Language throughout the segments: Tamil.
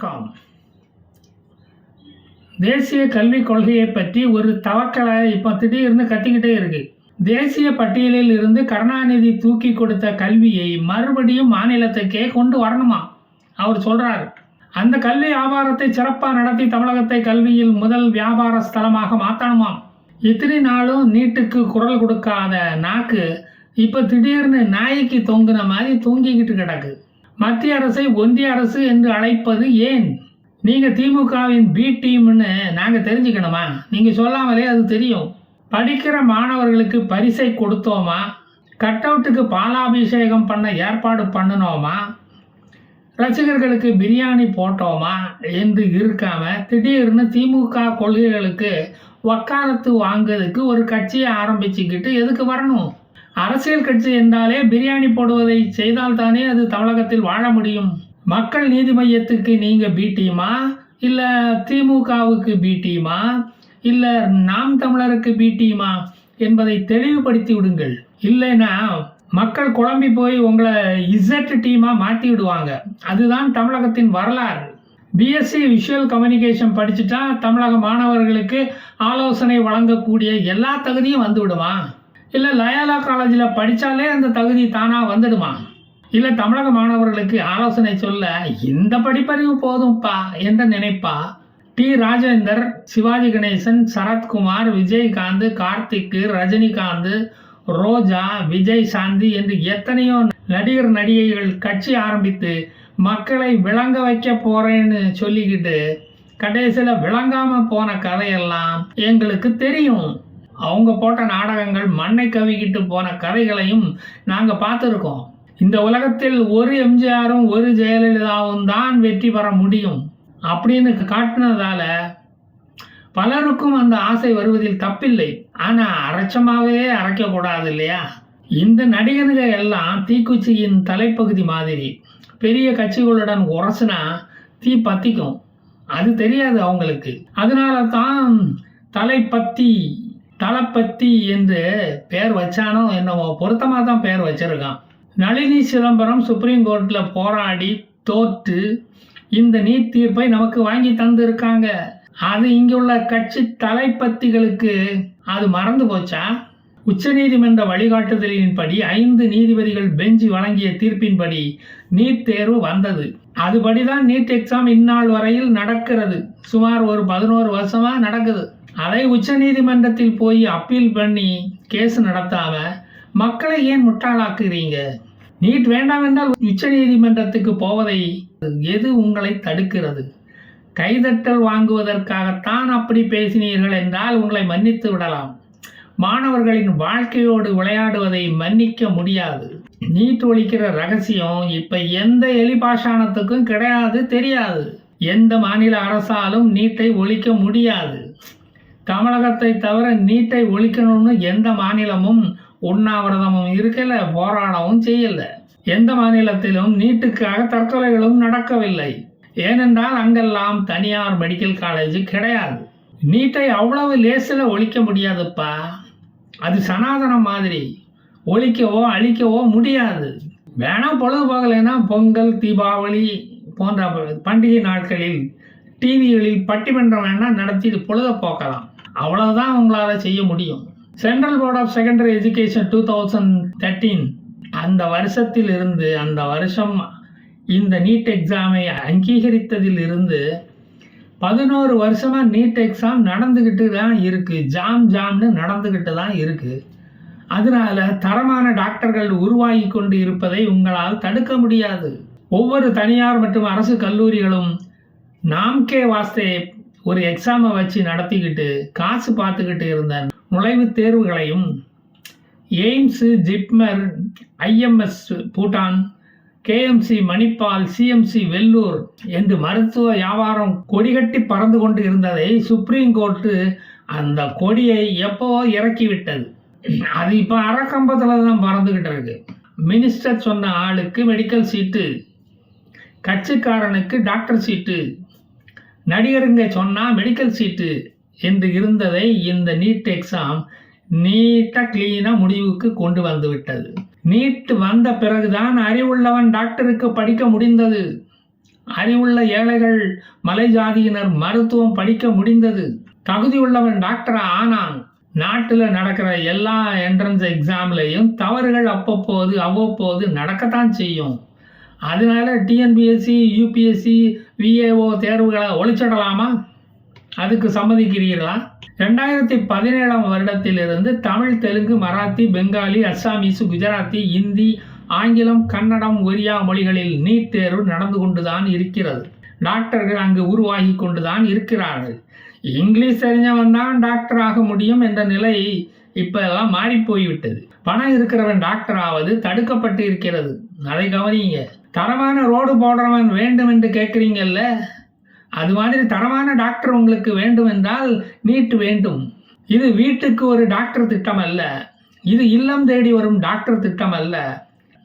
வணக்கம். தேசிய கல்விக் கொள்கையை பற்றி ஒரு தவக்கலை இப்போ திடீர்னு கத்திக்கிட்டே இருக்கு. தேசிய பட்டியலில் இருந்து கருணாநிதி தூக்கி கொடுத்த கல்வியை மறுபடியும் மாநிலத்துக்கே கொண்டு வரணுமா? அவர் சொல்றாரு. அந்த கல்வி வியாபாரத்தை சிறப்பாக நடத்தி தமிழகத்தை கல்வியில் முதல் வியாபார ஸ்தலமாக மாற்றணுமாம் இத்தனை நாளும் நீட்டுக்கு குரல் கொடுக்காத நாக்கு இப்போ திடீர்னு நாய்க்கு தொங்குன மாதிரி தூங்கிக்கிட்டு கிடக்கு. மத்திய அரசை ஒன்றிய அரசு என்று அழைப்பது ஏன்? நீங்கள் திமுகவின் பி டீம்னு நாங்கள் தெரிஞ்சுக்கணுமா? நீங்கள் சொல்லாமலே அது தெரியும். படிக்கிற மாணவர்களுக்கு பரிசை கொடுத்தோமா? கட் அவுட்டுக்கு பாலாபிஷேகம் பண்ண ஏற்பாடு பண்ணினோமா? ரசிகர்களுக்கு பிரியாணி போட்டோமா? என்று இருக்காம திடீர்னு திமுக கொள்கைகளுக்கு வக்காலத்து வாங்குறதுக்கு ஒரு கட்சியை ஆரம்பிச்சுக்கிட்டு எதுக்கு வரணும்? அரசியல் கட்சி என்றாலே பிரியாணி போடுவதை செய்தால்தானே அது தமிழகத்தில் வாழ முடியும். மக்கள் நீதி மையத்துக்கு நீங்கள் பி டீமா இல்லை திமுகவுக்கு பி டீமா இல்லை நாம் தமிழருக்கு பி டீமா என்பதை தெளிவுபடுத்தி விடுங்கள். இல்லைன்னா மக்கள் குழம்பி போய் உங்களை இசட் டீமாக மாற்றி விடுவாங்க. அதுதான் தமிழகத்தின் வரலாறு. பிஎஸ்சி விஷுவல் கம்யூனிகேஷன் படிச்சுட்டா தமிழக மாணவர்களுக்கு ஆலோசனை வழங்கக்கூடிய எல்லா தகுதியும் வந்துவிடுமா இல்லை லயாலா காலேஜில் படித்தாலே அந்த தகுதி தானாக வந்துடுமா இல்லை தமிழக மாணவர்களுக்கு ஆலோசனை சொல்ல இந்த படிப்பறிவு போதும்ப்பா என்று நினைப்பா? டி. ராஜேந்தர் சிவாஜி கணேசன் சரத்குமார் விஜயகாந்த் கார்த்திக் ரஜினிகாந்த் ரோஜா விஜய் சாந்தி என்று எத்தனையோ நடிகர் நடிகைகள் கட்சி ஆரம்பித்து மக்களை விளங்க வைக்க போறேன்னு சொல்லிக்கிட்டு கடைசியில் விளங்காமல் போன கதையெல்லாம் எங்களுக்கு தெரியும். அவங்க போட்ட நாடகங்கள் மண்ணை கவிக்கிட்டு போன கதைகளையும் நாங்கள் பார்த்துருக்கோம். இந்த உலகத்தில் ஒரு எம்ஜிஆரும் ஒரு ஜெயலலிதாவும் தான் வெற்றி பெற முடியும் அப்படின்னு காட்டினதால பலருக்கும் அந்த ஆசை வருவதில் தப்பில்லை. ஆனால் அரைச்சமாகவே அரைக்கக்கூடாது இல்லையா? இந்த நடிகர்கள் எல்லாம் தீக்குச்சியின் தலைப்பகுதி மாதிரி. பெரிய கட்சிகளுடன் உரசுனா தீ பத்திக்கும். அது தெரியாது அவங்களுக்கு. அதனால தான் தலைப்பத்தி தலப்பத்தி என்று பெயர் வச்சானோ என்னவோ பொருத்தமாக தான் பெயர் வச்சிருக்கான். நளினி சிதம்பரம் சுப்ரீம் கோர்ட்டில் போராடி தோற்று இந்த நீட் தீர்ப்பை நமக்கு வாங்கி தந்திருக்காங்க. அது இங்கே உள்ள கட்சி தலைப்பத்திகளுக்கு அது மறந்து போச்சா? உச்சநீதிமன்ற வழிகாட்டுதலின்படி ஐந்து நீதிபதிகள் பெஞ்சு வழங்கிய தீர்ப்பின்படி நீட் தேர்வு வந்தது. அதுபடிதான் நீட் எக்ஸாம் இந்நாள் வரையில் நடக்கிறது. சுமார் ஒரு பதினோரு வருஷமாக நடக்குது. அதை உச்சநீதிமன்றத்தில் போய் அப்பீல் பண்ணி கேஸ் நடத்தாம மக்களை ஏன் முட்டாளாக்குறீங்க? நீட் வேண்டாம் என்றால் உச்சநீதிமன்றத்துக்கு போவதை எது உங்களை தடுக்கிறது? கைதட்டல் வாங்குவதற்காகத்தான் அப்படி பேசினீர்கள் என்றால் உங்களை மன்னித்து விடலாம். மாணவர்களின் வாழ்க்கையோடு விளையாடுவதை மன்னிக்க முடியாது. நீட் ஒழிக்கிற ரகசியம் இப்ப எந்த எலிபாஷானத்துக்கும் கிடையாது தெரியாது. எந்த மாநில அரசாலும் நீட்டை ஒழிக்க முடியாது. தமிழகத்தை தவிர நீட்டை ஒழிக்கணும்னு எந்த மாநிலமும் உண்ணாவிரதமும் இருக்கல போராடவும் செய்யல. எந்த மாநிலத்திலும் நீட்டுக்காக தற்கொலைகளும் நடக்கவில்லை. ஏனென்றால் அங்கெல்லாம் தனியார் மெடிக்கல் காலேஜ் கிடையாது. நீட்டை அவ்வளவு லேசில் ஒழிக்க முடியாதுப்பா. அது சனாதனம் மாதிரி. ஒழிக்கவோ அழிக்கவோ முடியாது. வேணாம் பொழுது போகலைன்னா பொங்கல் தீபாவளி போன்ற பண்டிகை நாட்களில் டிவிகளில் பட்டிமன்றம் வேணால் நடத்தி பொழுத போக்கலாம். அவ்வளவுதான் உங்களால் செய்ய முடியும். Central board of secondary education two thousand thirteen அந்த வருஷத்தில் இருந்து அந்த வருஷம் இந்த நீட் எக்ஸாமை அங்கீகரித்ததில் இருந்து பதினோரு வருஷமாக நீட் எக்ஸாம் நடந்துக்கிட்டு தான் இருக்குது ஜாம் ஜாம்னு நடந்துக்கிட்டு தான் இருக்குது அதனால தரமான டாக்டர்கள் உருவாகி கொண்டு இருப்பதை உங்களால் தடுக்க முடியாது. ஒவ்வொரு தனியார் மற்றும் அரசு கல்லூரிகளும் நாம்கே வாஸ்தே ஒரு எக்ஸாமை வச்சு நடத்திக்கிட்டு காசு பார்த்துக்கிட்டு இருந்த நுழைவுத் தேர்வுகளையும் AIIMS JIPMER IMS Bhutan KMC Manipal CMC Vellore என்று மருத்துவ வியாபாரம் கொடிகட்டி பறந்து கொண்டு இருந்ததை சுப்ரீம் கோர்ட்டு அந்த கொடியை எப்போவோ இறக்கிவிட்டது? அது இப்போ அறக்கம்பத்தில் தான் பறந்துக்கிட்டு இருக்கு. மினிஸ்டர் சொன்ன ஆளுக்கு மெடிக்கல் சீட்டு கட்சிக்காரனுக்கு டாக்டர் சீட்டு நடிகருங்க சொன்னால் மெடிக்கல் சீட்டு என்று இருந்ததை இந்த நீட் எக்ஸாம் நீட்டாக க்ளீனாக முடிவுக்கு கொண்டு வந்து விட்டது. நீட் வந்த பிறகுதான் அறிவுள்ளவன் டாக்டருக்கு படிக்க முடிந்தது. அறிவுள்ள ஏழைகள் மலை ஜாதியினர் மருத்துவம் படிக்க முடிந்தது. தகுதியுள்ளவன் டாக்டர் ஆனான். நாட்டில் நடக்கிற எல்லா என்ட்ரன்ஸ் எக்ஸாம்லையும் தவறுகள் அப்பப்போது அவ்வப்போது நடக்கத்தான் செய்யும். அதனால டிஎன்பிஎஸ்சி யூபிஎஸ்சி விஏஓ தேர்வுகளை ஒழிச்சிடலாமா அதுக்கு சம்மதிக்கிறீர்களா? ரெண்டாயிரத்தி பதினேழாம் வருடத்திலிருந்து தமிழ் தெலுங்கு மராத்தி பெங்காலி அஸ்ஸாமீஸ் குஜராத்தி இந்தி ஆங்கிலம் கன்னடம் ஒரியா மொழிகளில் நீட் தேர்வு நடந்து கொண்டுதான் இருக்கிறது. டாக்டர்கள் அங்கு உருவாகி கொண்டுதான் இருக்கிறார்கள். இங்கிலீஷ் தெரிஞ்சவன் தான் டாக்டர் ஆக முடியும் என்ற நிலை இப்போ எல்லாம் மாறி போய்விட்டது பணம் இருக்கிறவன் டாக்டர் ஆவது தடுக்கப்பட்டு இருக்கிறது. அதை கவனிங்க தரமான ரோடு போடுறவன் வேண்டும் என்று கேட்குறீங்கல்ல? அது மாதிரி தரமான டாக்டர் உங்களுக்கு வேண்டும் என்றால் நீட் வேண்டும். இது வீட்டுக்கு ஒரு டாக்டர் திட்டம் அல்ல இது இல்லம் தேடி வரும் டாக்டர் திட்டம் அல்ல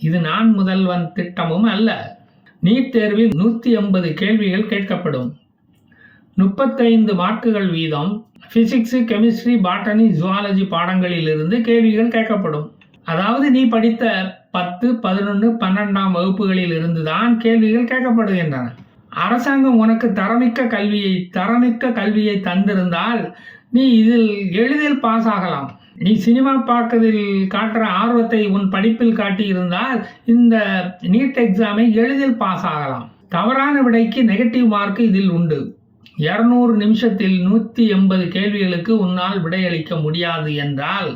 இது நான் முதல்வன் திட்டமும் அல்ல. நீட் தேர்வில் நூற்றி எண்பது கேள்விகள் கேட்கப்படும். முப்பத்தைந்து மார்க்குகள் வீதம். ஃபிசிக்ஸு கெமிஸ்ட்ரி பாட்டனி ஜுவாலஜி பாடங்களிலிருந்து கேள்விகள் கேட்கப்படும். அதாவது நீ படித்த பத்து பதினொன்று பன்னெண்டாம் வகுப்புகளில் இருந்து தான் கேள்விகள் கேட்கப்படுகின்றன. அரசாங்கம் உனக்கு தரமிக்க கல்வியை தரமிக்க கல்வியை தந்திருந்தால் நீ இதில் எளிதில் பாஸ் ஆகலாம். நீ சினிமா பார்க்கறதில் காட்டுற ஆர்வத்தை உன் படிப்பில் காட்டியிருந்தால் இந்த நீட் எக்ஸாமை எளிதில் பாஸ் ஆகலாம். தவறான விடைக்கு நெகட்டிவ் மார்க் இதில் உண்டு. இருநூறு நிமிஷத்தில் நூற்றி எண்பது கேள்விகளுக்கு உன்னால் விடையளிக்க முடியாது என்றால்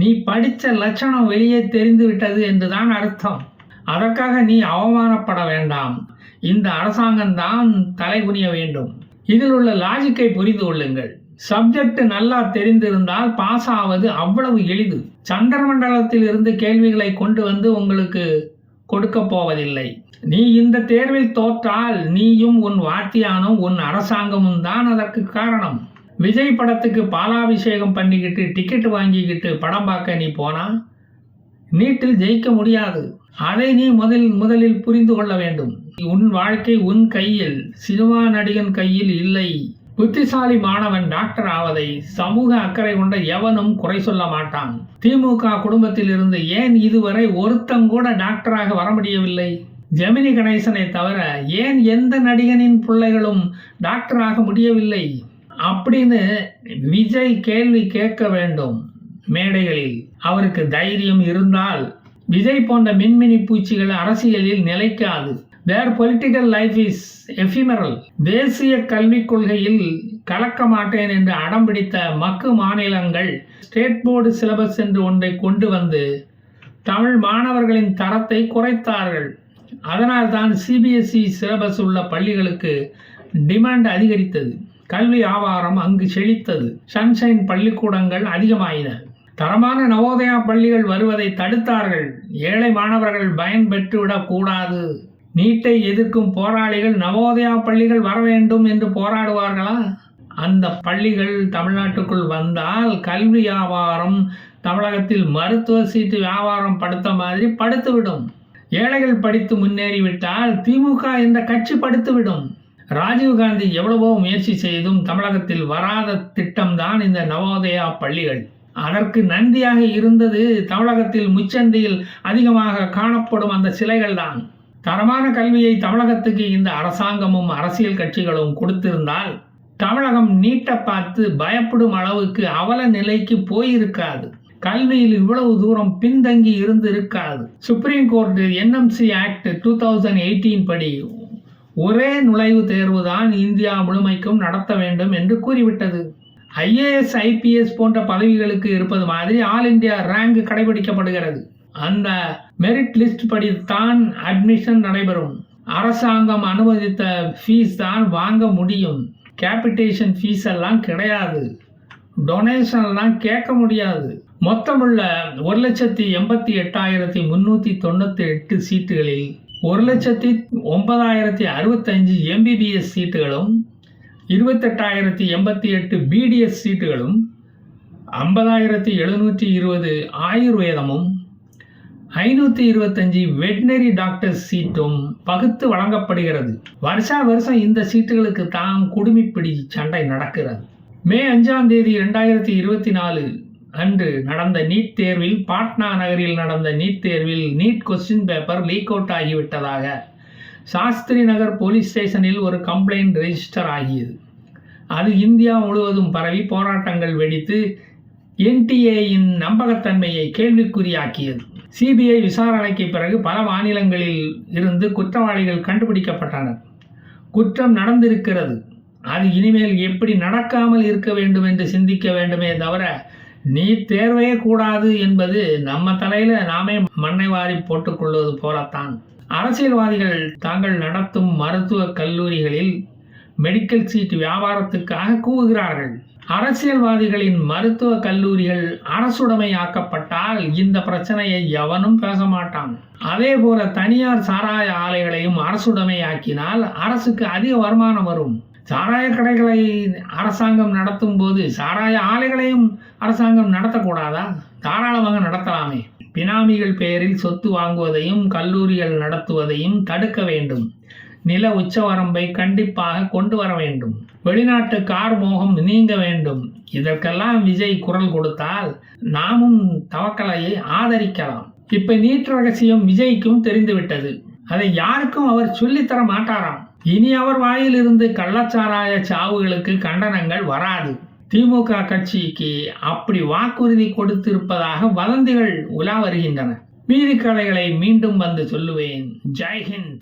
நீ படித்த லட்சணம் வெளியே தெரிந்து விட்டது என்றுதான் அர்த்தம். அதற்காக நீ அவமானப்பட வேண்டாம். இந்த அரசாங்கம்தான் தலைகுனிய வேண்டும். இதில் உள்ள லாஜிக்கை புரிந்து கொள்ளுங்கள். சப்ஜெக்ட் நல்லா தெரிந்திருந்தால் பாஸ் ஆவது அவ்வளவு எளிது. சந்திரமண்டலத்தில் இருந்து கேள்விகளை கொண்டு வந்து உங்களுக்கு கொடுக்க போவதில்லை. நீ இந்த தேர்வில் தோற்றால் நீயும் உன் வாத்தியானும் உன் அரசாங்கமும் தான் அதற்கு காரணம். விஜய் படத்துக்கு பாலாபிஷேகம் பண்ணிக்கிட்டு டிக்கெட் வாங்கிக்கிட்டு படம் பார்க்க நீ போனா? நீட்டில் ஜெயிக்க முடியாது. அதை நீ முதல் முதலில் புரிந்து கொள்ள வேண்டும். உன் வாழ்க்கை உன் கையில் சினிமா நடிகன் கையில் இல்லை. புத்திசாலி மாணவன் டாக்டர் ஆவதை சமூக அக்கறை கொண்ட எவனும் குறை சொல்ல மாட்டான். திமுக குடும்பத்தில் இருந்து ஏன் இதுவரை ஒருத்தங்கூட டாக்டராக வர முடியவில்லை? ஜெமினி கணேசனை தவிர ஏன் எந்த நடிகனின் பிள்ளைகளும் டாக்டராக முடியவில்லை? அப்படின்னு விஜய் கேள்வி கேட்க வேண்டும் மேடைகளில். அவருக்கு தைரியம் இருந்தால் விஜய் போன்ற மின்மினி பூச்சிகள் அரசியலில் நிலைக்காது. Their political life is ephemeral தேசிய கல்விக் கொள்கையில் கலக்க மாட்டேன் என்று அடம் பிடித்த மக்கு மாநிலங்கள் ஸ்டேட் போர்டு சிலபஸ் என்று ஒன்றை கொண்டு வந்து தமிழ் மாணவர்களின் தரத்தை குறைத்தார்கள். அதனால் தான் சிபிஎஸ்இ சிலபஸ் உள்ள பள்ளிகளுக்கு டிமாண்ட் அதிகரித்தது. கல்வி ஆவாரம் அங்கு செழித்தது. சன்ஷைன் பள்ளிக்கூடங்கள் அதிகமாயின. தரமான நவோதயா பள்ளிகள் வருவதை தடுத்தார்கள். ஏழை மாணவர்கள் பயன்பெற்றுவிடக் கூடாது. நீட்டை எதிர்க்கும் போராளிகள் நவோதயா பள்ளிகள் வர வேண்டும் என்று போராடுவார்களா? அந்த பள்ளிகள் தமிழ்நாட்டுக்குள் வந்தால் கல்வி வியாபாரம் தமிழகத்தில் மருத்துவ சீட்டு வியாபாரம் படுத்த மாதிரி படுத்துவிடும். ஏழைகள் படித்து முன்னேறிவிட்டால் திமுக என்ற கட்சி படுத்துவிடும். ராஜீவ்காந்தி எவ்வளவோ முயற்சி செய்தும் தமிழகத்தில் வராத திட்டம்தான் இந்த நவோதயா பள்ளிகள். அதற்கு நந்தியாக இருந்தது தமிழகத்தில் முச்சந்தியில் அதிகமாக காணப்படும் அந்த சிலைகள் தான் தரமான கல்வியை தமிழகத்துக்கு இந்த அரசாங்கமும் அரசியல் கட்சிகளும் கொடுத்திருந்தால் தமிழகம் நீட்ட பார்த்து பயப்படும் அளவுக்கு அவல நிலைக்கு போயிருக்காது. கல்வியில் இவ்வளவு தூரம் பின்தங்கி இருந்து இருக்காது supreme court NMC act two thousand eighteen படி ஒரே நுழைவு தேர்வு தான் இந்தியா முழுமைக்கும் நடத்த வேண்டும் என்று கூறிவிட்டது. ஐஏஎஸ் ஐபிஎஸ் போன்ற பதவிகளுக்கு இருப்பது மாதிரி ஆல் இந்தியா ரேங்க் கடைபிடிக்கப்படுகிறது. அந்த மெரிட் லிஸ்ட் படி தான் அட்மிஷன் நடைபெறும். அரசாங்கம் அனுமதித்த ஃபீஸ் தான் வாங்க முடியும். கேபிட்டேஷன் ஃபீஸ் எல்லாம் கிடையாது. டொனேஷன்லாம் கேட்க முடியாது. மொத்தமுள்ள ஒரு லட்சத்தி எண்பத்தி எட்டாயிரத்தி முந்நூற்றி தொண்ணூற்றி எட்டு சீட்டுகளில் ஒரு லட்சத்தி ஒன்பதாயிரத்தி அறுபத்தஞ்சு எம்பிபிஎஸ் சீட்டுகளும் இருபத்தெட்டாயிரத்தி எண்பத்தி எட்டு பிடிஎஸ் சீட்டுகளும் ஐம்பதாயிரத்தி எழுநூற்றி இருபது ஆயுர்வேதமும் ஐநூற்றி இருபத்தஞ்சி வெட்னரி டாக்டர் சீட்டும் பகுத்து வழங்கப்படுகிறது. வருஷா வருஷம் இந்த சீட்டுகளுக்கு தான் குடுமிப்பிடி சண்டை நடக்கிறது. மே அஞ்சாம் தேதி ரெண்டாயிரத்தி இருபத்தி நாலு அன்று நடந்த நீட் தேர்வில் பாட்னா நகரில் நடந்த நீட் தேர்வில் NEET question paper leak out ஆகிவிட்டதாக. Shastri Nagar police ஸ்டேஷனில் ஒரு கம்ப்ளைண்ட் ரெஜிஸ்டர் ஆகியது. அது இந்தியா முழுவதும் பரவி போராட்டங்கள் வெடித்து என்டிஏயின் நம்பகத்தன்மையை கேள்விக்குறியாக்கியது. சிபிஐ விசாரணைக்கு பிறகு பல மாநிலங்களில் இருந்து குற்றவாளிகள் கண்டுபிடிக்கப்பட்டனர். குற்றம் நடந்திருக்கிறது. அது இனிமேல் எப்படி நடக்காமல் இருக்க வேண்டும் என்று சிந்திக்க வேண்டுமே தவிர நீ தேர்வே கூடாது என்பது நம்ம தலையில நாமே மண்ணை வாரி போட்டுக்கொள்வது போலத்தான். அரசியல்வாதிகள் தாங்கள் நடத்தும் மருத்துவக் கல்லூரிகளில் மெடிக்கல் சீட் வியாபாரத்துக்காக கூவுகிறார்கள். அரசியல்வாதிகளின் மருத்துவ கல்லூரிகள் அரசுடைமையாக்கப்பட்டால் இந்த பிரச்சனையை எவனும் பேச மாட்டான். அதே போல தனியார் சாராய ஆலைகளையும் அரசுடைமையாக்கினால் அரசுக்கு அதிக வருமானம் வரும். சாராய கடைகளை அரசாங்கம் நடத்தும் போது சாராய ஆலைகளையும் அரசாங்கம் நடத்தக்கூடாதா? தாராளமாக நடத்தலாமே. பினாமிகள் பெயரில் சொத்து வாங்குவதையும் கல்லூரிகள் நடத்துவதையும் தடுக்க வேண்டும். நில உச்சவரம்பை கண்டிப்பாக கொண்டு வர வேண்டும். வெளிநாட்டு கார் மோகம் நீங்க வேண்டும். இதற்கெல்லாம் விஜய் குரல் கொடுத்தால் நாமும் தவக்கலையை ஆதரிக்கலாம். இப்ப நீட் ரகசியம் விஜய்க்கும் தெரிந்துவிட்டது. அதை யாருக்கும் அவர் சொல்லித்தர மாட்டாராம். இனி அவர் வாயிலிருந்து கள்ளச்சாராய சாவுகளுக்கு கண்டனங்கள் வராது. திமுக கட்சிக்கு அப்படி வாக்குறுதி கொடுத்திருப்பதாக வதந்திகள் உலா வருகின்றன. மீதி கதைகளை மீண்டும் வந்து சொல்லுவேன். ஜெய்ஹிந்த்.